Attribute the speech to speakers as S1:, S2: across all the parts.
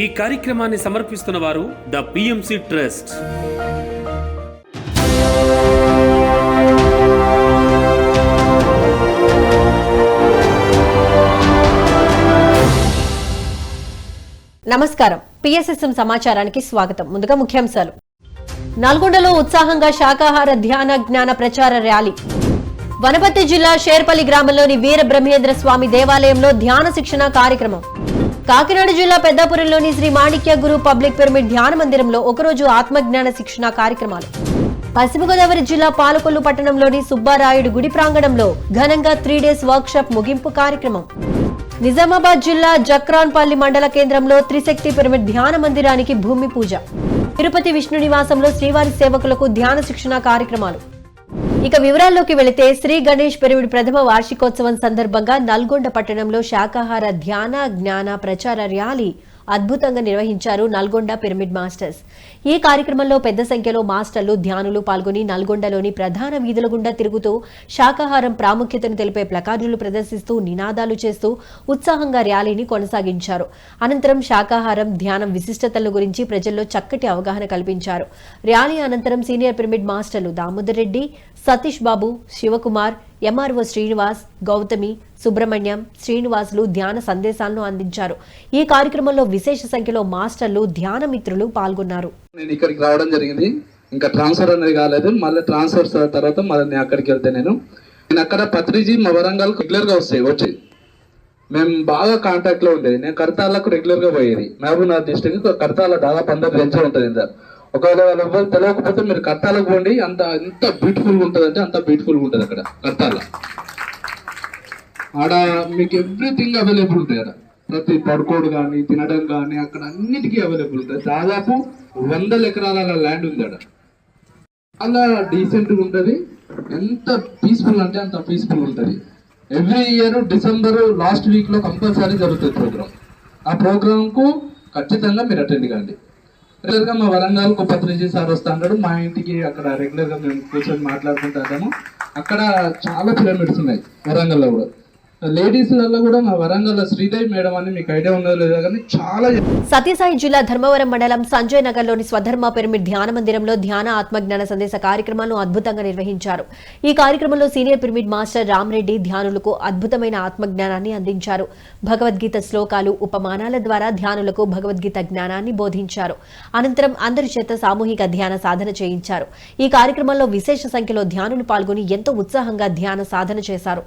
S1: ఈ కార్యక్రమాన్ని సమర్పిస్తున్న వారు ద పిఎంసి ట్రస్ట్.
S2: నమస్కారం. పిఎస్ఎస్ఎం సమాచారానికి స్వాగతం. ముందుగా ముఖ్యాంశాలు. నల్గొండలో ఉత్సాహంగా శాకాహార ధ్యాన జ్ఞాన ప్రచార ర్యాలీ. వనపర్తి జిల్లా షేర్పల్లి గ్రామంలోని వీర బ్రహ్మేంద్ర స్వామి దేవాలయంలో ధ్యాన శిక్షణ కార్యక్రమం. కాకినాడ జిల్లా పెద్దాపురంలోని శ్రీ మాణిక్య గురు పబ్లిక్ పిరమిడ్ ధ్యాన మందిరంలో ఒకరోజు ఆత్మజ్ఞాన శిక్షణ కార్యక్రమాలు. పశ్చిమ గోదావరి జిల్లా పాలకొల్లు పట్టణంలోని సుబ్బారాయుడు గుడి ప్రాంగణంలో ఘనంగా త్రీ డేస్ వర్క్షాప్ ముగింపు కార్యక్రమం. నిజామాబాద్ జిల్లా జక్రాన్పల్లి మండల కేంద్రంలో త్రిశక్తి పిరమిడ్ ధ్యాన మందిరానికి భూమి పూజ. తిరుపతి విష్ణు నివాసంలో శ్రీవారి సేవకులకు ధ్యాన శిక్షణ కార్యక్రమాలు. ఇక వివరాల్లోకి వెళితే శ్రీ గణేష్ పిరమిడ్ ప్రథమ వార్షికోత్సవం సందర్భంగా నల్గొండ పట్టణంలో శాకాహార ధ్యాన జ్ఞాన ప్రచార ర్యాలీ అద్భుతంగా నిర్వహించారు నల్గొండ పిరమిడ్ మాస్టర్స్. ఈ కార్యక్రమంలో పెద్ద సంఖ్యలో మాస్టర్లు ధ్యానులు పాల్గొని నల్గొండలోని ప్రధాన వీధుల గుండా తిరుగుతూ శాకాహారం ప్రాముఖ్యతను తెలిపే ప్లకార్డులు ప్రదర్శిస్తూ నినాదాలు చేస్తూ ఉత్సాహంగా ర్యాలీని కొనసాగించారు. అనంతరం శాకాహారం ధ్యానం విశిష్టతల గురించి ప్రజల్లో చక్కటి అవగాహన కల్పించారు. ర్యాలీ అనంతరం సీనియర్ పిరమిడ్ మాస్టర్లు దామోదర్ రెడ్డి సతీష్ బాబు శివకుమార్ ఎంఆర్ఓ శ్రీనివాస్ గౌతమి సుబ్రహ్మణ్యం శ్రీనివాసులు ధ్యాన సందేశాలను అందించారు. ఈ కార్యక్రమంలో విశేష సంఖ్యలో మాస్టర్లు ధ్యాన మిత్రులు పాల్గొన్నారు.
S3: నేను ఇక్కడికి రావడం జరిగింది. ఇంకా ట్రాన్స్ఫర్ అనేది కాలేదు. మళ్ళీ ట్రాన్స్ఫర్ తర్వాత మళ్ళీ నేను అక్కడికి వెళ్తే నేను. నేను అక్కడ పత్రిజీ మా వరంగల్ రెగ్యులర్గా వస్తాయి వచ్చి. మేము బాగా కాంటాక్ట్లో ఉండేది. నేను కర్తాలకు రెగ్యులర్గా పోయేది. మహబూబ్నగర్ డిస్ట్రిక్ట్ కర్తాల దాదాపు అందరు తెలిసే ఉంటుంది ఒకవేళ ఎవరు తెలియకపోతే మీరు కర్తాలకు పోండి. అంత ఎంత బ్యూటిఫుల్గా ఉంటుంది అంటే అంత బ్యూటిఫుల్గా ఉంటుంది అక్కడ కర్తాల. ఆడ మీకు ఎవ్రీథింగ్ అవైలబుల్ ఉంటాయి ఆడ. ప్రతి పడుకోడు కానీ తినడం కానీ అక్కడ అన్నిటికీ అవైలబుల్ ఉంటుంది దాదాపు వందల ఎకరాల ల్యాండ్ ఉంది అక్కడ అలా డీసెంట్గా ఉంటుంది. ఎంత పీస్ఫుల్ అంటే అంత పీస్ఫుల్ ఉంటుంది. ఎవ్రీ ఇయర్ డిసెంబర్ లాస్ట్ వీక్లో కంపల్సరీ జరుగుతుంది ప్రోగ్రామ్ ఆ ప్రోగ్రామ్కు ఖచ్చితంగా మీరు అటెండ్ కాండి. రెగ్యులర్గా మా వరంగల్ కుప్పత్రించి సార్ వస్తా అంటాడు. మా ఇంటికి అక్కడ రెగ్యులర్గా మేము కూర్చొని మాట్లాడుకుంటాము అక్కడ చాలా పిరమిడ్స్ ఉన్నాయి వరంగల్లో కూడా. లేడీస్ కూడా మా వరంగల్ శ్రీదేవి మేడం అని మీకు ఐడియా ఉందో లేదో కానీ చాలా
S2: సత్యసాయి జిల్లా ధర్మవరం మండలం సంజయ్ నగర్లోని స్వధర్మ పిరమిడ్ ధ్యాన మందిరంలో ధ్యాన ఆత్మజ్ఞాన సందేశ కార్యక్రమాలను అద్భుతంగా నిర్వహించారు. ఈ కార్యక్రమంలో సీనియర్ పిరమిడ్ మాస్టర్ రామరెడ్డి ధ్యానులకు అద్భుతమైన ఆత్మజ్ఞానాన్ని అందించారు. భగవద్గీత శ్లోకాలు ఉపమానాల ద్వారా ధ్యానులకు భగవద్గీత జ్ఞానాన్ని బోధించారు. అనంతరం అందరి చేత సామూహిక ధ్యాన సాధన చేయించారు. ఈ కార్యక్రమంలో విశేష సంఖ్యలో ధ్యానులు పాల్గొని ఎంతో ఉత్సాహంగా ధ్యాన సాధన చేశారు.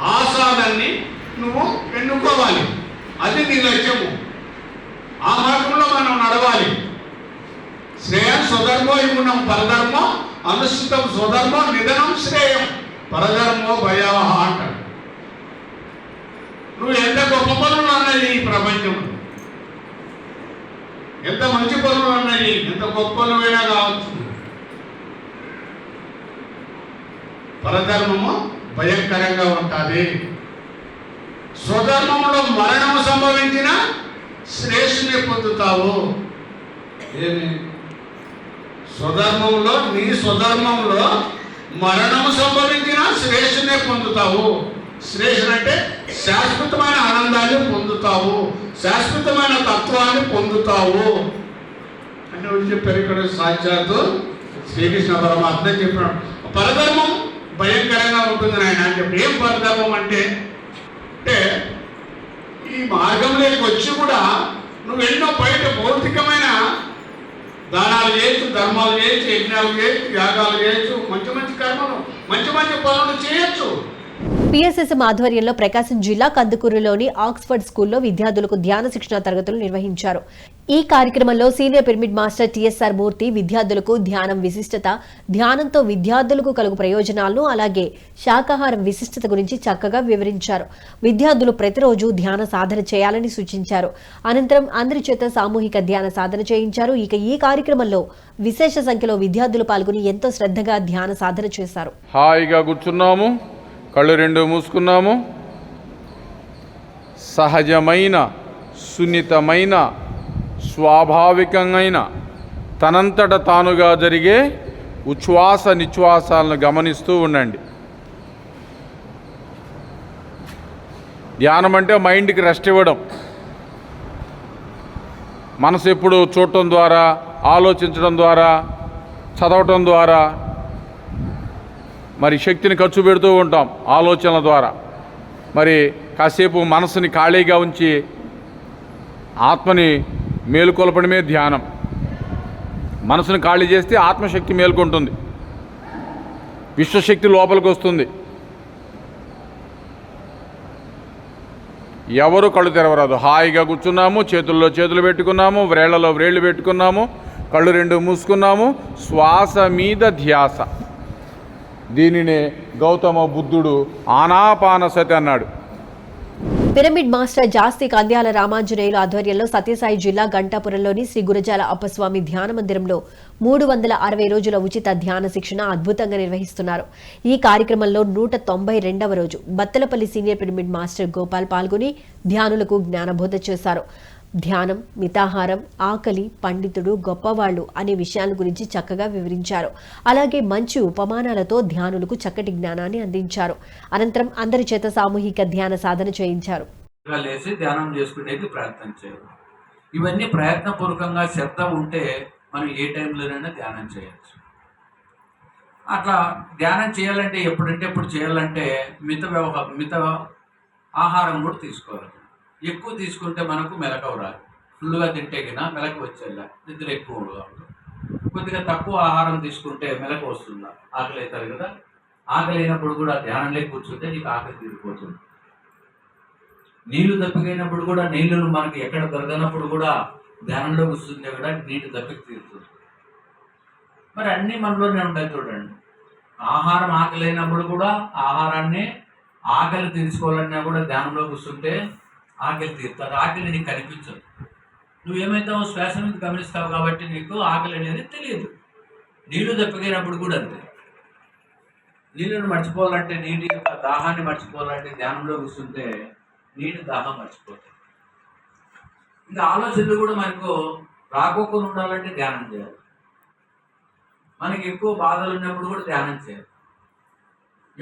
S4: ఆసాదాన్ని నువ్వు ఎన్నుకోవాలి. అది నీ లక్ష్యము. ఆ మార్గంలో మనం నడవాలి. శ్రేయం స్వధర్మో ఇవ్వడం పరధర్మం అనుసృతం స్వధర్మం నిధనం శ్రేయం. పరధర్మో భయావహ అంటాడు నువ్వు ఎంత గొప్ప పనులు అన్నది ఈ ప్రపంచం ఎంత మంచి పనులు అన్నది ఎంత గొప్ప పనులైనా కావచ్చు. పరధర్మము భయంకరంగా ఉంటుంది. స్వధర్మంలో మరణం సంభవించిన శ్రేష్ఠుని పొందుతావు. ఏమి? స్వధర్మంలో నీ స్వధర్మంలో మరణం సంభవించిన శ్రేష్ఠునే పొందుతావు. శ్రేష్ఠుడు అంటే శాశ్వతమైన ఆనందాన్ని పొందుతావు. శాశ్వతమైన తత్వాన్ని పొందుతావు. అని చెప్పారు ఇక్కడ సాక్షాత్తు శ్రీకృష్ణ పరమాత్మ చెప్పినాడు. పరధర్మం భయంకరంగా ఉంటుంది నాయన అని చెప్పి. ఏం పరధర్మం అంటే అంటే ఈ మార్గంలోకి వచ్చి కూడా నువ్వు ఎన్నో బయట భౌతికమైన దానాలు చేయొచ్చు ధర్మాలు చేయొచ్చు యజ్ఞాలు చేయొచ్చు యాగాలు చేయొచ్చు మంచి మంచి కర్మలు మంచి మంచి పనులు చేయొచ్చు.
S2: పిఎస్ఎస్ఎం ఆధ్వర్యంలో ప్రకాశం జిల్లా కందుకూరులోని ఆక్స్ఫర్డ్ స్కూల్లో విద్యార్థులకు ధ్యాన శిక్షణ తరగతులు నిర్వహించారు. ఈ కార్యక్రమంలో senior pyramid master TSR Murthy విద్యార్థులకు ధ్యానం విశిష్టత ధ్యానంతో విద్యార్థులకు కలుగు ప్రయోజనాలను అలాగే శాకాహారం విశిష్టత గురించి చక్కగా వివరించారు. విద్యార్థులు ప్రతిరోజు ధ్యాన సాధన చేయాలని సూచించారు. అనంతరం అందరి చేత సామూహిక ధ్యాన సాధన చేయించారు. ఇక ఈ కార్యక్రమంలో విశేష సంఖ్యలో విద్యార్థులు పాల్గొని ఎంతో శ్రద్ధగా ధ్యాన సాధన చేశారు.
S5: హాయిగా కూర్చున్నాము. కళ్ళు రెండు మూసుకున్నాము. సహజమైన సున్నితమైన స్వాభావికమైన తనంతట తానుగా జరిగే ఉచ్ఛ్వాస నిశ్వాసాలను గమనిస్తూ ఉండండి. ధ్యానం అంటే మైండ్కి రెస్ట్ ఇవ్వడం. మనసు ఎప్పుడు చూడటం ద్వారా ఆలోచించడం ద్వారా చదవటం ద్వారా మరి శక్తిని ఖర్చు పెడుతూ ఉంటాం ఆలోచనల ద్వారా. మరి కాసేపు మనసుని ఖాళీగా ఉంచి ఆత్మని మేలుకొల్పడమే ధ్యానం. మనసుని ఖాళీ చేస్తే ఆత్మశక్తి మేల్కొంటుంది. విశ్వశక్తి లోపలికి వస్తుంది ఎవరు కళ్ళు తెరవరాదు. హాయిగా కూర్చున్నాము చేతుల్లో చేతులు పెట్టుకున్నాము వ్రేళ్ళలో వ్రేళ్ళు పెట్టుకున్నాము కళ్ళు రెండు మూసుకున్నాము శ్వాస మీద ధ్యాస. దీనినే గౌతమ బుద్ధుడు ఆనాపానసతి అన్నాడు.
S2: పిరమిడ్ మాస్టర్ జాస్తి కంద్యాల రామాంజనేయుల ఆధ్వర్యంలో సత్యసాయి జిల్లా గంటాపురంలోని శ్రీ గురజాల అప్పస్వామి ధ్యాన మందిరంలో మూడు వందల అరవై రోజుల ఉచిత ధ్యాన శిక్షణ అద్భుతంగా నిర్వహిస్తున్నారు. ఈ కార్యక్రమంలో నూట తొంభై రెండవ రోజు Battalapalli senior pyramid master Gopal పాల్గొని ధ్యానులకు జ్ఞానబోధ చేశారు. ధ్యానం మితాహారం ఆకలి పండితుడు గొప్పవాళ్ళు అనే విషయాల గురించి చక్కగా వివరించారు. అలాగే మంచి ఉపమానాలతో ధ్యానులకు చక్కటి జ్ఞానాన్ని అందించారు. అనంతరం అందరి చేత సామూహిక ధ్యాన సాధన చేయించారు.
S6: లేచి ధ్యానం చేసుకునేకి ప్రయత్నం చేయాలి. ఇవన్నీ ప్రయత్నపూర్వకంగా శ్రద్ధ ఉంటే మనం ఏ టైంలోనైనా ధ్యానం చేయొచ్చు. అట్లా ధ్యానం చేయాలంటే ఎప్పుడంటే ఎప్పుడు చేయాలంటే మిత వ్యవహారం మిత ఆహారం కూడా తీసుకోవాలి. ఎక్కువ తీసుకుంటే మనకు మెలకువ రాదు. ఫుల్గా తింటే కింద మెలకు వచ్చేలా నిద్ర ఎక్కువగా ఉంటుంది కొద్దిగా తక్కువ ఆహారం తీసుకుంటే మెలకు వస్తుందా? ఆకలి అవుతారు కదా. ఆకలి అయినప్పుడు కూడా ధ్యానంలో కూర్చుంటే నీకు ఆకలి తీరిపోతుంది. నీళ్ళు దప్పికైనప్పుడు కూడా నీళ్ళను మనకి ఎక్కడ దొరకనప్పుడు కూడా ధ్యానంలో కూర్చుంటే కూడా నీటి దప్పికి తీరుతుంది. మరి అన్నీ మనలోనే ఉంటాయి చూడండి. ఆహారం ఆకలి అయినప్పుడు కూడా ఆహారాన్ని ఆకలి తీర్చుకోవాలన్నా కూడా ధ్యానంలో కూర్చుంటే ఆకలి తీరుతుంది ఆకలి నీకు కనిపించదు. నువ్వేమైతావు శ్వాస మీద గమనిస్తావు కాబట్టి నీకు ఆకలి అనేది తెలియదు. నీళ్ళు దప్పికైనప్పుడు కూడా అంతే. నీళ్ళను మర్చిపోవాలంటే నీటి యొక్క దాహాన్ని మర్చిపోవాలంటే ధ్యానంలో కూర్చుంటే నీటి దాహం మర్చిపోతుంది ఇంకా ఆలోచనలు కూడా మనకు రాకోకుండా ఉండాలంటే ధ్యానం చేయాలి. మనకి ఎక్కువ బాధలు ఉన్నప్పుడు కూడా ధ్యానం చేయాలి.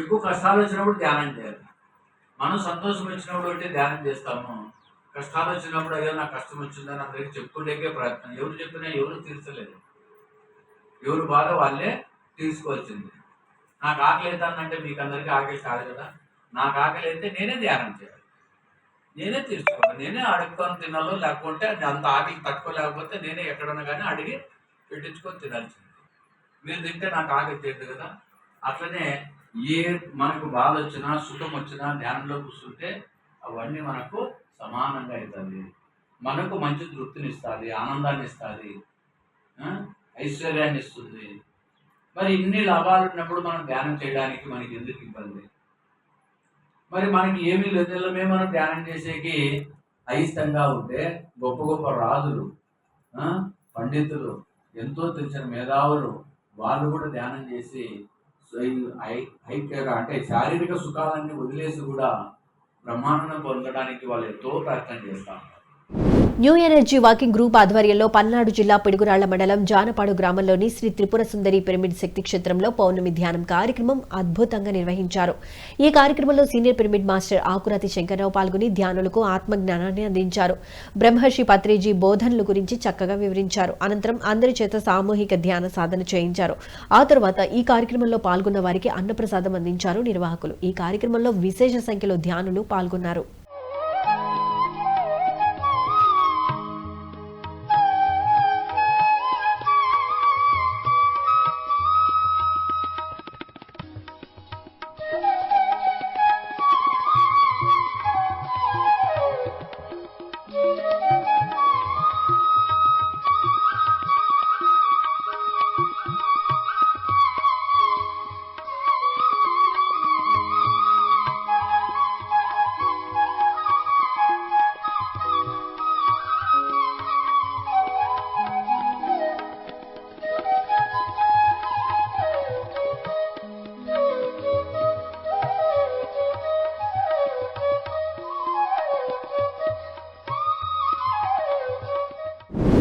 S6: ఎక్కువ కష్టాలు వచ్చినప్పుడు ధ్యానం చేయాలి. మనం సంతోషం వచ్చినప్పుడు అంటే ధ్యానం చేస్తాము. కష్టాలు వచ్చినప్పుడు అయ్యో నాకు కష్టం వచ్చిందని అందరికీ చెప్పుకునేకే ప్రయత్నం. ఎవరు చెప్పినా ఎవరు తీర్చలేదు. ఎవరు బాధ వాళ్ళే తీసుకోవాల్సింది నాకు ఆకలి అవుతానంటే మీకు అందరికీ ఆకలి కాదు కదా. నాకు ఆకలి అయితే నేనే ధ్యానం చేయాలి. నేనే తీర్చుకోవాలి. నేనే అడుగుతాను తినాలో లేకుంటే అంత ఆకలి తట్టుకోలేకపోతే నేనే ఎక్కడన్నా కానీ అడిగి పెట్టించుకొని తినాల్సింది. మీరు తింటే నాకు ఆకలి చేయదు కదా. అట్లనే ఏ మనకు బాధ వచ్చినా సుఖం వచ్చినా ధ్యానంలో కూర్చుంటే అవన్నీ మనకు సమానంగా అవుతుంది మనకు మంచి తృప్తిని ఇస్తుంది ఆనందాన్ని ఇస్తుంది ఐశ్వర్యాన్ని ఇస్తుంది. మరి ఇన్ని లాభాలు ఉన్నప్పుడు మనం ధ్యానం చేయడానికి మనకి ఎందుకు ఇబ్బంది? మరి మనకి ఏమీ లేదమే మనం ధ్యానం చేసేకి అయిష్టంగా ఉంటే గొప్ప గొప్ప రాజులు పండితులు ఎంతో తెలిసిన మేధావులు వాళ్ళు కూడా ధ్యానం చేసి సో ఐ- అంటే శారీరక సుఖాలన్నీ వదిలేసి కూడా బ్రహ్మాండం పొందడానికి వాళ్ళు ఎంతో ప్రయత్నం చేస్తారు
S2: న్యూ ఎనర్జీ వాకింగ్ గ్రూప్ ఆధ్వర్యంలో పల్నాడు జిల్లా పిడుగురాళ్ళ మండలం జానపాడు గ్రామంలోని శ్రీ త్రిపుర సుందరి పిరమిడ్ శక్తి క్షేత్రంలో పౌర్ణమి ధ్యానం కార్యక్రమం అద్భుతంగా నిర్వహించారు. ఈ కార్యక్రమంలో senior pyramid master Akurathi Shankarrao పాల్గొని ధ్యానులకు ఆత్మజ్ఞానాన్ని అందించారు. బ్రహ్మర్షి పత్రిజీ బోధనల గురించి చక్కగా వివరించారు. అనంతరం అందరి చేత సామూహిక ధ్యాన సాధన చేయించారు. ఆ తర్వాత ఈ కార్యక్రమంలో పాల్గొన్న వారికి అన్నప్రసాదం అందించారు నిర్వాహకులు. ఈ కార్యక్రమంలో విశేష సంఖ్యలో ధ్యానులు పాల్గొన్నారు.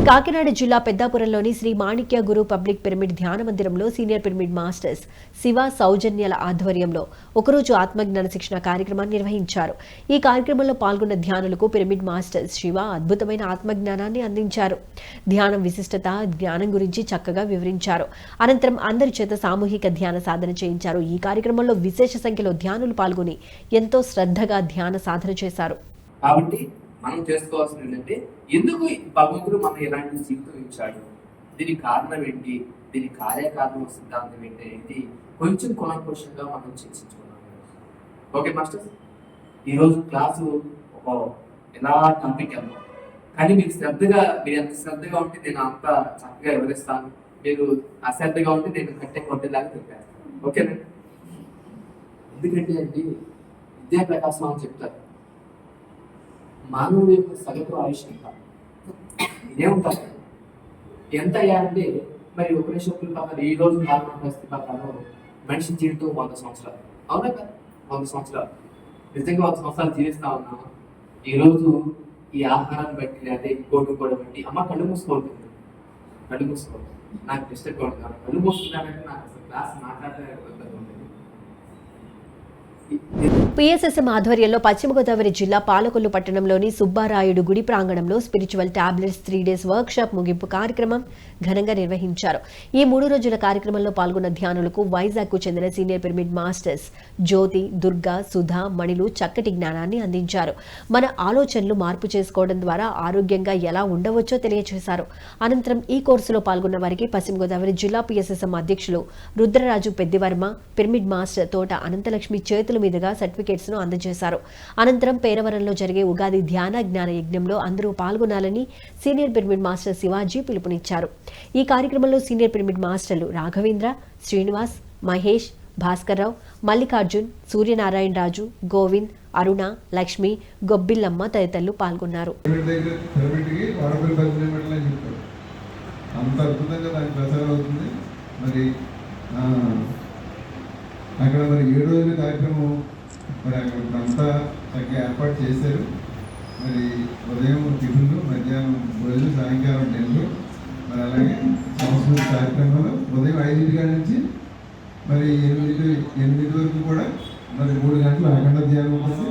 S2: కాకినాడ జిల్లా పెద్దాపురంలోని శ్రీ మాణిక్య గురు పబ్లిక్ పిరమిడ్ ధ్యాన మందిరంలో సీనియర్ పిరమిడ్ మాస్టర్స్ శివ సౌజన్యల ఆధ్వర్యంలో ఒకరోజు ఆత్మజ్ఞాన శిక్షణ కార్యక్రమాన్ని నిర్వహించారు. ఈ కార్యక్రమంలో పాల్గొన్న ధ్యానులకు పిరమిడ్ మాస్టర్స్ శివ అద్భుతమైన ఆత్మజ్ఞానాన్ని అందించారు. ధ్యానం విశిష్టత జ్ఞానం గురించి చక్కగా వివరించారు. అనంతరం అందరి చేత సామూహిక ధ్యాన సాధన చేయించారు. ఈ కార్యక్రమంలో విశేష సంఖ్యలో ధ్యానులు పాల్గొని ఎంతో శ్రద్ధగా ధ్యాన సాధన చేశారు.
S7: కాబట్టి మనం చేసుకోవాల్సింది ఏంటంటే ఎందుకు భగవంతుడు మనం ఇలాంటి జీవితం ఇచ్చాడు? దీనికి కారణం ఏంటి? దీని కార్యకారణం సిద్ధాంతం ఏంటి? అనేది కొంచెం కొనకోశంగా మనం చర్చించుకున్నాం ఓకే మాస్టర్? ఈరోజు క్లాసు ఒక ఎలా టాపిక్ వెళ్దాం కానీ మీకు శ్రద్ధగా మీరు ఎంత శ్రద్ధగా ఉంటే నేను అంత చక్కగా వివరిస్తాను. మీరు అశ్రద్ధగా ఉంటే నేను కట్టే కొట్టేలాగా చెప్పాను ఓకేనా? ఎందుకంటే అండి విద్యాప్రకాశం అని చెప్తారు. మానవుడి యొక్క సగటు ఆయుష్ ఎంత ఇదే ఉంటారు ఎంత అయ్యా అంటే మరి ఉపనిషత్తుల ప్రకారం ఈ రోజు నార్మల్ పరిస్థితి ప్రకారం మనిషి జీవితం వంద సంవత్సరాలు. అవునా కదా? వంద సంవత్సరాలు. నిజంగా వంద సంవత్సరాలు జీవిస్తా ఉన్నా ఈ ఈ ఆహారాన్ని బట్టి లేదా ఇంకోటి కూడా బట్టి అమ్మ కళ్ళు మూసుకుంటుంది కళ్ళు మూసుకోండి నాకు డిస్టర్బ్ అవుతుంది. కళ్ళు మూసుకున్నానంటే నాకు అసలు క్లాస్ మాట్లాడలేదు
S2: పిఎస్ఎస్ఎం ఆధ్వర్యంలో పశ్చిమ గోదావరి జిల్లా పాలకొల్లు పట్టణంలోని సుబ్బారాయుడు గుడి ప్రాంగణంలో spiritual tablets three days workshop ముగింపు కార్యక్రమం ఘనంగా నిర్వహించారు. ఈ మూడు రోజుల కార్యక్రమంలో పాల్గొన్న ధ్యానులకు వైజాగ్కు చెందిన senior pyramid masters Jyothi Durga Sudha మణిలు చక్కటి జ్ఞానాన్ని అందించారు. మన ఆలోచనలు మార్పు చేసుకోవడం ద్వారా ఆరోగ్యంగా ఎలా ఉండవచ్చో తెలియజేశారు అనంతరం ఈ కోర్సులో పాల్గొన్న వారికి పశ్చిమ గోదావరి జిల్లా పిఎస్ఎస్ఎం అధ్యక్షులు రుద్రరాజు పెద్దివర్మ పిరమిడ్ మాస్టర్ తోట అనంతలక్ష్మి చేతులు మీదుగా సర్టిఫికేట్స్ను అందజేశారు. అనంతరం పేరవరంలో జరిగే ఉగాది ధ్యాన జ్ఞాన యజ్ఞంలో అందరూ పాల్గొనాలని సీనియర్ పిరమిడ్ మాస్టర్ శివాజీ పిలుపునిచ్చారు. ఈ కార్యక్రమంలో సీనియర్ పిరమిడ్ మాస్టర్లు రాఘవేంద్ర శ్రీనివాస్ మహేష్ భాస్కర్రావు మల్లికార్జున్ సూర్యనారాయణ రాజు గోవింద్ అరుణ లక్ష్మి గొబ్బిల్లమ్మ తదితరులు పాల్గొన్నారు.
S8: అంత అద్భుతంగా దానికి ప్రచారం అవుతుంది. మరి అక్కడ మరి ఏడు రోజుల కార్యక్రమం మరి అక్కడ అంతా చక్కగా ఏర్పాటు చేశారు. మరి ఉదయం టిఫిన్లు మధ్యాహ్నం భోజనం సాయంకాలం టెన్లు మరి అలాగే సంస్కృతి కార్యక్రమాలు. ఉదయం ఐదింటి కాడ నుంచి మరి ఎనిమిది ఎనిమిది వరకు కూడా మరి మూడు గంటలు అఖండ ధ్యానం ఉంటుంది.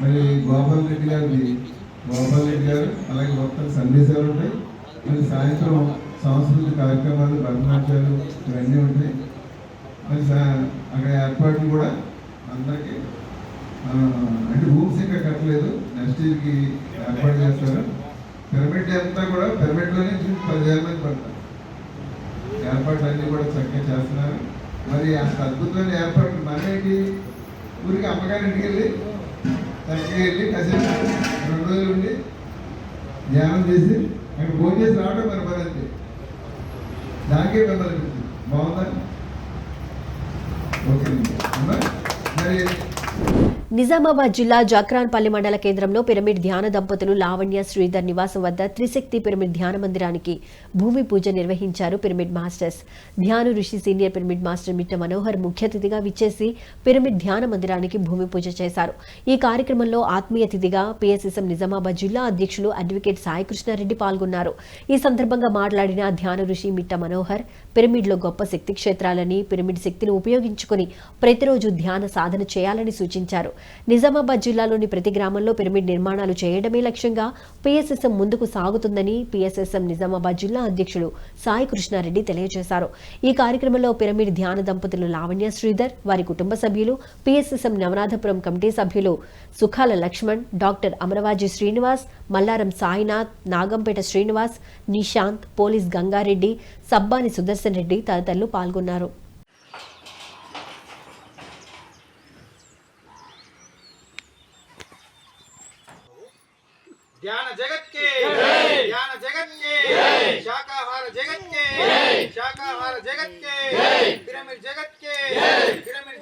S8: మరి గోపాల్ రెడ్డి గారిది గోపాల్ రెడ్డి గారు అలాగే మొత్తం సందేశాలు ఉంటాయి. మరి సాయంత్రం సాంస్కృతిక కార్యక్రమాలు భరతనాట్యాలు ఇవన్నీ ఉంటాయి. మరి అక్కడ ఏర్పాట్లు కూడా అందరికీ అంటే రూమ్స్ ఇంకా కట్టలేదు. నెక్స్ట్ ఇయర్కి ఏర్పాటు చేస్తారు. పిరమిడ్ అంతా కూడా పిరమిడ్లోనే పదివేల మంది పడతారు. ఏర్పాట్లు అన్నీ కూడా చక్కగా చేస్తున్నారు. మరి అంత అద్భుతమైన ఏర్పాట్లు మనమేంటి? ఊరికి అమ్మగారింటికి వెళ్ళి చక్కగా వెళ్ళి కాసేపు రెండు రోజులు ఉండి ధ్యానం చేసి అక్కడ భోజనం చేసి రావడం మరి పని అంతే. దానికే మిమ్మల్ని పిలిచింది. బాగుందా? ఓకే అమ్మా? మరి
S2: నిజామాబాద్ జిల్లా జక్రాన్పల్లి మండల కేంద్రంలో పిరమిడ్ ధ్యాన దంపతులు లావణ్య శ్రీధర్ నివాసం వద్ద త్రిశక్తి పిరమిడ్ ధ్యాన మందిరానికి భూమి పూజ నిర్వహించారు పిరమిడ్ మాస్టర్స్. ధ్యాన ఋషి సీనియర్ పిరమిడ్ మాస్టర్ మిట్ట మనోహర్ ముఖ్య అతిథిగా విచ్చేసి పిరమిడ్ ధ్యాన మందిరానికి భూమి పూజ చేశారు. ఈ కార్యక్రమంలో ఆత్మీయ అతిథిగా పిఎస్ఎస్ఎం నిజామాబాద్ జిల్లా అధ్యక్షులు అడ్వకేట్ సాయికృష్ణారెడ్డి పాల్గొన్నారు. ఈ సందర్భంగా మాట్లాడిన ధ్యాన ఋషి మిట్ట మనోహర్ పిరమిడ్లో గొప్ప శక్తి క్షేత్రాలని పిరమిడ్ శక్తిని ఉపయోగించుకుని ప్రతిరోజు ధ్యాన సాధన చేయాలని సూచించారు. నిజామాబాద్ జిల్లాలోని ప్రతి గ్రామంలో పిరమిడ్ నిర్మాణాలు చేయడమే లక్ష్యంగా పిఎస్ఎస్ఎం ముందుకు సాగుతుందని పిఎస్ఎస్ఎం నిజామాబాద్ జిల్లా అధ్యక్షుడు సాయి కృష్ణారెడ్డి తెలియజేశారు. ఈ కార్యక్రమంలో పిరమిడ్ ధ్యాన దంపతులు లావణ్య శ్రీధర్ వారి కుటుంబ సభ్యులు పిఎస్ఎస్ఎం నవనాథపురం కమిటీ సభ్యులు సుఖాల లక్ష్మణ్ డాక్టర్ అమరవాజీ శ్రీనివాస్ మల్లారం సాయినాథ్ నాగంపేట శ్రీనివాస్ నిశాంత్ పోలీస్ గంగారెడ్డి సబ్బాని సుదర్శన్ రెడ్డి తదితరులు పాల్గొన్నారు.
S9: ध्यान जगत के ध्यान जगत के शाकाहार जगत के शाकाहार जगत के पिरामिड जगत के पिरामिड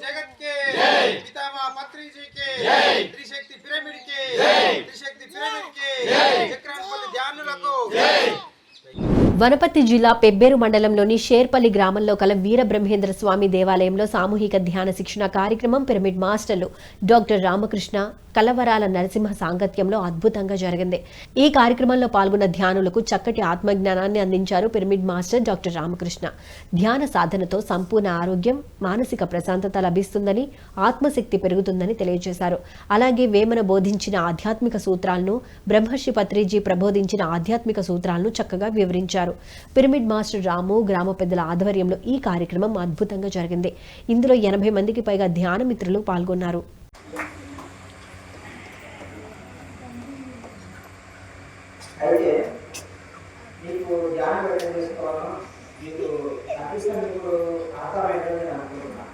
S2: వనపర్తి జిల్లా పెబ్బేరు మండలంలోని షేర్పల్లి గ్రామంలో కల వీరబ్రహ్మేంద్ర స్వామి దేవాలయంలో సామూహిక ధ్యాన శిక్షణ కార్యక్రమం పిరమిడ్ మాస్టర్లు డాక్టర్ రామకృష్ణ కలవరాల నరసింహ సాంగత్యంలో అద్భుతంగా జరిగింది. ఈ కార్యక్రమంలో పాల్గొన్న ధ్యానులకు చక్కటి ఆత్మజ్ఞానాన్ని అందించారు పిరమిడ్ మాస్టర్ డాక్టర్ రామకృష్ణ. ధ్యాన సాధనతో సంపూర్ణ ఆరోగ్యం మానసిక ప్రశాంతత లభిస్తుందని ఆత్మశక్తి పెరుగుతుందని తెలియజేశారు. అలాగే వేమన బోధించిన ఆధ్యాత్మిక సూత్రాలను బ్రహ్మర్షి పత్రిజీ ప్రబోధించిన ఆధ్యాత్మిక సూత్రాలను చక్కగా వివరించారు. పిరమిడ్ మాస్టర్ రాము గ్రామ పెద్దల ఆధ్వర్యంలో ఈ కార్యక్రమం అద్భుతంగా జరిగింది. ఇందులో ఎనభై మందికి పైగా ధ్యాన మిత్రులు పాల్గొన్నారు
S9: అయితే మీకు ధ్యానం ఎక్కడ చేసుకోవాలో మీకు అట్లీస్ట్ మీకు అర్థమైందని నేను అనుకుంటున్నాను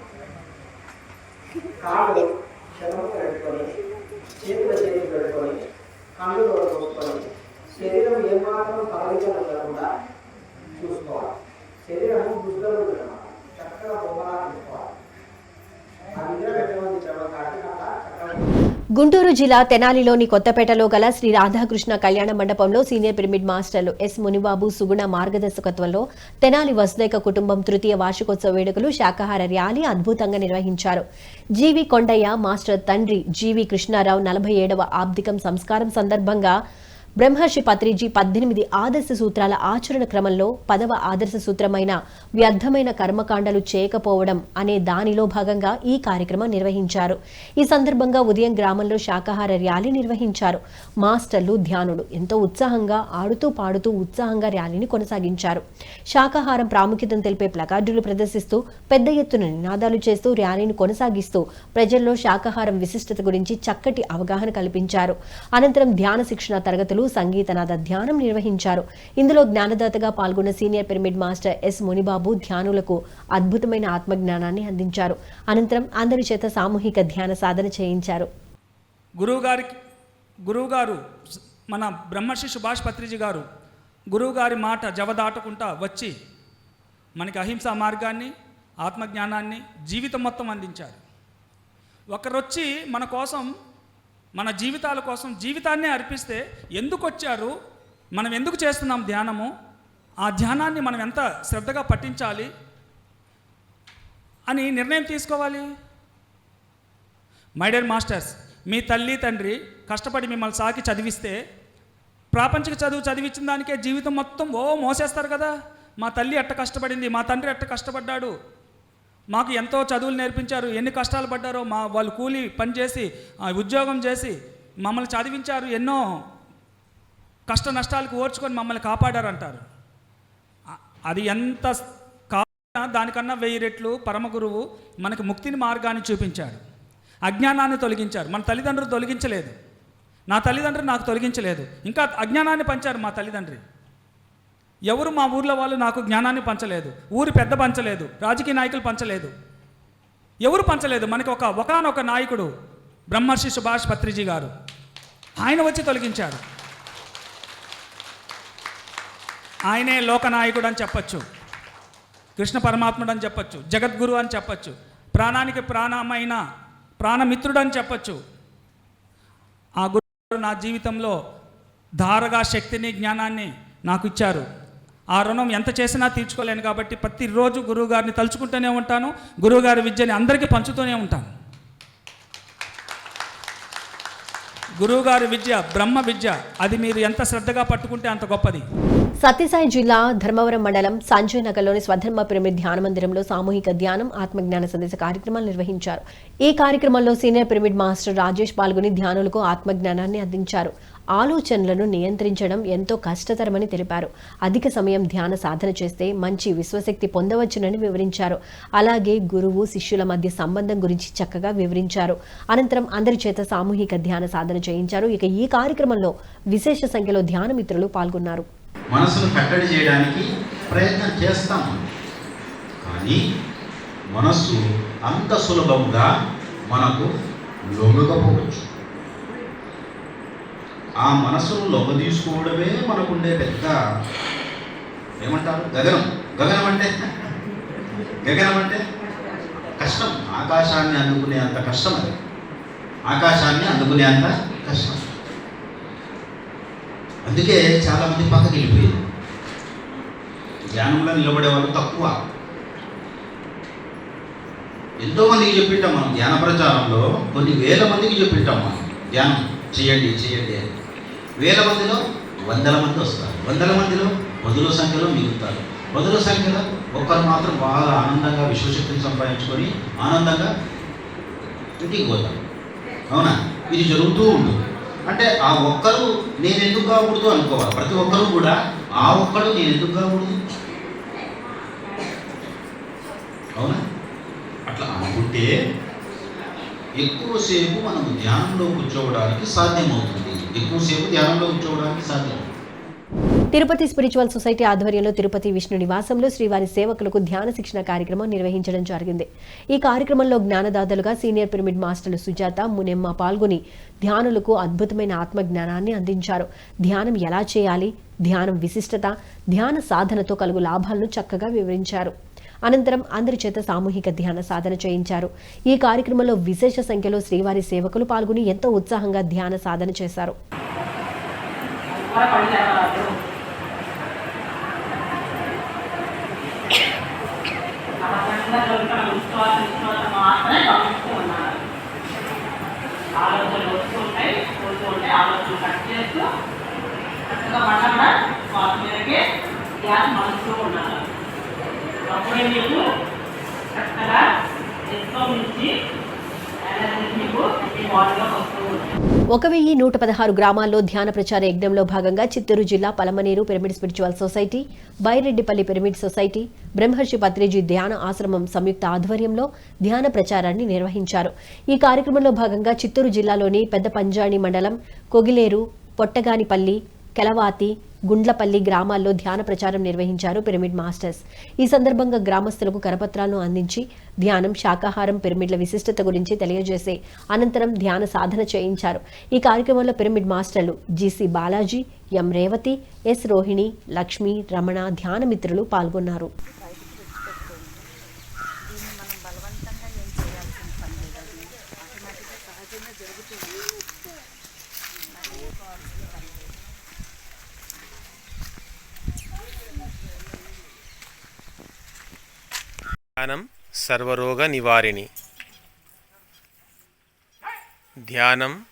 S9: కాళ్ళు శరము పెట్టుకొని చేతుల చేతులు పెట్టుకొని కళ్ళు కొట్టుకొని శరీరం ఏమాత్రం కదలికలు లేకుండా చూసుకోవాలి శరీరం బుద్ధలు చక్కగా బొమ్మలా చూసుకోవాలి ఆ నిద్ర పెట్టమని చెప్పడం కాకుండా చక్కగా
S2: గుంటూరు జిల్లా తెనాలిలోని కొత్తపేటలో గల శ్రీ రాధాకృష్ణ కళ్యాణ మండపంలో సీనియర్ పిరమిడ్ మాస్టర్లు ఎస్ మునిబాబు సుగుణ మార్గదర్శకత్వంలో తెనాలి వసుదైక కుటుంబం తృతీయ వార్షికోత్సవ వేడుకలు శాకాహార ర్యాలీ అద్భుతంగా నిర్వహించారు. జీవి కొండయ్య మాస్టర్ తండ్రి జీవి కృష్ణారావు నలభై ఏడవ ఆబ్దికం సంస్కారం సందర్భంగా బ్రహ్మర్షి పత్రిజీ పద్దెనిమిది ఆదర్శ సూత్రాల ఆచరణ క్రమంలో పదవ ఆదర్శ సూత్రమైన వ్యర్థమైన కర్మకాండలు చేయకపోవడం అనే దానిలో భాగంగా ఈ కార్యక్రమం నిర్వహించారు. ఈ సందర్భంగా ఉదయం గ్రామంలో శాకాహార ర్యాలీ నిర్వహించారు. మాస్టర్లు ధ్యానులు ఎంతో ఉత్సాహంగా ఆడుతూ పాడుతూ ఉత్సాహంగా ర్యాలీని కొనసాగించారు. శాకాహారం ప్రాముఖ్యతను తెలిపే ప్లకార్డులు ప్రదర్శిస్తూ పెద్ద ఎత్తున నినాదాలు చేస్తూ ర్యాలీని కొనసాగిస్తూ ప్రజల్లో శాకాహారం విశిష్టత గురించి చక్కటి అవగాహన కల్పించారు. అనంతరం ధ్యాన శిక్షణ తరగతులు సంగీతనాథ ధ్యానం నిర్వహించారు. ఇందులో జ్ఞానదాతగా పాల్గొన్న senior pyramid master S Munibabu ధ్యానులకు అద్భుతమైన ఆత్మజ్ఞానాన్ని అందించారు. అనంతరం అందరి చేత సామూహిక ధ్యాన సాధన చేయించారు.
S10: గురువుగారికి గురువుగారు మన బ్రహ్మశ్రీ సుభాష్ పత్రిజీ గారు గురువుగారి మాట జవదాటకుండా వచ్చి మనకి అహింసా మార్గాన్ని ఆత్మజ్ఞానాన్ని జీవితం మొత్తం అందించారు. ఒకరొచ్చి మన కోసం మన జీవితాల కోసం జీవితాన్నే అర్పిస్తే ఎందుకు వచ్చారు? మనం ఎందుకు చేస్తున్నాం ధ్యానము? ఆ ధ్యానాన్ని మనం ఎంత శ్రద్ధగా పట్టించాలి అని నిర్ణయం తీసుకోవాలి. మై డియర్ మాస్టర్స్ మీ తల్లి తండ్రి కష్టపడి మిమ్మల్ని సాకి చదివిస్తే ప్రాపంచిక చదువు చదివించిన దానికే జీవితం మొత్తం ఓ మోసేస్తారు కదా? మా తల్లి ఎట్ట కష్టపడింది? మా తండ్రి ఎట్ట కష్టపడ్డాడు? మాకు ఎంతో చదువులు నేర్పించారు ఎన్ని కష్టాలు పడ్డారో మా వాళ్ళు కూలి పని చేసి ఉద్యోగం చేసి మమ్మల్ని చదివించారు ఎన్నో కష్ట నష్టాలకు ఓర్చుకొని మమ్మల్ని కాపాడారు అంటారు అది ఎంత కాపాడినా దానికన్నా వెయ్యి రెట్లు పరమగురువు మనకు ముక్తిని మార్గాన్ని చూపించాడు. అజ్ఞానాన్ని తొలగించారు మన తల్లిదండ్రులు తొలగించలేదు. నా తల్లిదండ్రులు నాకు తొలగించలేదు. ఇంకా అజ్ఞానాన్ని పంచారు మా తల్లిదండ్రి. ఎవరు మా ఊర్లో వాళ్ళు నాకు జ్ఞానాన్ని పంచలేదు ఊరు పెద్ద పంచలేదు రాజకీయ నాయకులు పంచలేదు. ఎవరు పంచలేదు? మనకి ఒక ఒకనొక నాయకుడు బ్రహ్మర్షి సుభాష్ పత్రిజీ గారు. ఆయన వచ్చి తొలగించాడు. ఆయనే లోకనాయకుడు అని చెప్పచ్చు. కృష్ణ పరమాత్ముడు అని చెప్పచ్చు. జగద్గురు అని చెప్పచ్చు. ప్రాణానికి ప్రాణమైన ప్రాణమిత్రుడు అని చెప్పచ్చు. ఆ గురు నా జీవితంలో ధారగా శక్తిని జ్ఞానాన్ని నాకు ఇచ్చారు. ఆ రుణం ఎంత చేసినా తీర్చుకోలేను కాబట్టి ప్రతిరోజు గురువుగారిని తలుచుకుంటూనే ఉంటాను గురువుగారి విద్యని అందరికీ పంచుతూనే ఉంటాను. గురువుగారి విద్య బ్రహ్మ విద్య అది మీరు ఎంత శ్రద్ధగా పట్టుకుంటే అంత గొప్పది.
S2: సత్యసాయి జిల్లా ధర్మవరం మండలం సంజయ్ నగర్లోని స్వధర్మ పిరమిడ్ ధ్యాన మందిరంలో సామూహిక ధ్యానం ఆత్మజ్ఞాన సందేశ కార్యక్రమాలు నిర్వహించారు. ఈ కార్యక్రమంలో సీనియర్ పిరమిడ్ మాస్టర్ రాజేష్ పాల్గొని ధ్యానులకు ఆత్మజ్ఞానాన్ని అందించారు. ఆలోచనలను నియంత్రించడం ఎంతో కష్టతరమని తెలిపారు. అధిక సమయం ధ్యాన సాధన చేస్తే మంచి విశ్వశక్తి పొందవచ్చునని వివరించారు. అలాగే గురువు శిష్యుల మధ్య సంబంధం గురించి చక్కగా వివరించారు. అనంతరం అందరి చేత సామూహిక ధ్యాన సాధన చేయించారు. ఇక ఈ కార్యక్రమంలో విశేష సంఖ్యలో ధ్యాన మిత్రులు పాల్గొన్నారు.
S11: మనసును కట్టడి చేయడానికి ప్రయత్నం చేస్తాం. కానీ మనస్సు అంత సులభంగా మనకు లొంగకపోవచ్చు. ఆ మనసును లొంగ తీసుకోవడమే మనకుండే పెద్ద ఏమంటారు? గగనం. గగనం అంటే? గగనం అంటే? కష్టం. ఆకాశాన్ని అందుకునే అంత కష్టం అది. ఆకాశాన్ని అందుకునే అంత కష్టం. అందుకే చాలామంది పక్కకి వెళ్ళిపోయారు. ధ్యానంలో నిలబడే వాళ్ళు తక్కువ. ఎంతో మందికి చెప్పింటాం మనం. ధ్యాన ప్రచారంలో కొన్ని వేల మందికి చెప్పింటాం మనం. ధ్యానం. చేయండి చేయండి అని. వేల మందిలో వందల మంది వస్తారు. వందల మందిలో పదుల సంఖ్యలో మిగులుతారు. పదుల సంఖ్యలో ఒక్కరు మాత్రం బాగా ఆనందంగా విశ్వశక్తిని సంపాదించుకొని ఆనందంగా ఇంటికి పోతారు. అవునా? ఇది జరుగుతూ ఉంటుంది. అంటే ఆ ఒక్కరు నేను ఎందుకు కాకూడదు అనుకోవాలి. ప్రతి ఒక్కరు కూడా ఆ ఒక్కడు నేను ఎందుకు కాకూడదు? అవునా? అట్లా అనుకుంటే ఎక్కువసేపు మనం ధ్యానంలో కూర్చోవడానికి సాధ్యమవుతుంది. ఎక్కువసేపు ధ్యానంలో కూర్చోవడానికి సాధ్యం.
S2: తిరుపతి స్పిరిచువల్ సొసైటీ ఆధ్వర్యంలో తిరుపతి విష్ణు నివాసంలో శ్రీవారి సేవకులకు ధ్యాన శిక్షణ కార్యక్రమం నిర్వహించడం జరిగింది. ఈ కార్యక్రమంలో జ్ఞానదాతలుగా సీనియర్ పిరమిడ్ మాస్టర్లు సుజాత మునెమ్మ పాల్గొని ధ్యానులకు అద్భుతమైన ఆత్మ జ్ఞానాన్ని అందించారు. ధ్యానం ఎలా చేయాలి? ధ్యానం విశిష్టత ధ్యాన సాధనతో కలుగు లాభాలను చక్కగా వివరించారు. అనంతరం అందరి చేత సామూహిక ధ్యాన సాధన చేయించారు. ఈ కార్యక్రమంలో విశేష సంఖ్యలో శ్రీవారి సేవకులు పాల్గొని ఎంతో ఉత్సాహంగా ధ్యాన సాధన చేశారు.
S12: ఆలోచనలు పోతూ ఉంటాయి ఆలోచనలు కట్ చేస్తూ చక్కగా మీదకే మనసులో ఉండాలి. అప్పుడే మీకు చక్కగా ఎంతో మించి మీకు వస్తూ ఉంటుంది
S2: ఒక వెయ్యి నూట పదహారు గ్రామాల్లో ధ్యాన ప్రచార యజ్ఞంలో భాగంగా చిత్తూరు జిల్లా Palamaner pyramid spiritual society Bairreddipalle pyramid society Brahmarshi Patriji ధ్యాన ఆశ్రమం సంయుక్త ఆధ్వర్యంలో ధ్యాన ప్రచారాన్ని నిర్వహించారు. ఈ కార్యక్రమంలో భాగంగా చిత్తూరు జిల్లాలోని పెద్ద పంజాణి మండలం కొగిలేరు పొట్టగానిపల్లి కెలవాతి గుండ్లపల్లి గ్రామాల్లో ధ్యాన ప్రచారం నిర్వహించారు పిరమిడ్ మాస్టర్స్. ఈ సందర్భంగా గ్రామస్తులకు కరపత్రాలను అందించి ధ్యానం శాకాహారం పిరమిడ్ల విశిష్టత గురించి తెలియజేసే అనంతరం ధ్యాన సాధన చేయించారు. ఈ కార్యక్రమంలో పిరమిడ్ మాస్టర్లు GC Balaji M Revathi S Rohini Lakshmi Ramana ధ్యాన మిత్రులు పాల్గొన్నారు.
S13: ధ్యానం సర్వరోగ నివారిణి. ధ్యానం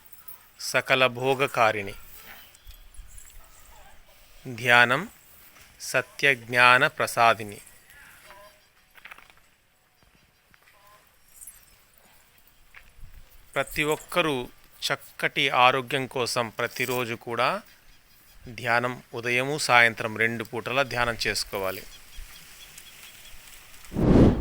S13: సకల భోగకారిణి. ధ్యానం సత్యజ్ఞాన ప్రసాదిని. ప్రతి ఒక్కరూ చక్కటి ఆరోగ్యం కోసం ప్రతిరోజు కూడా ధ్యానం ఉదయము సాయంత్రం రెండు పూటల ధ్యానం చేసుకోవాలి.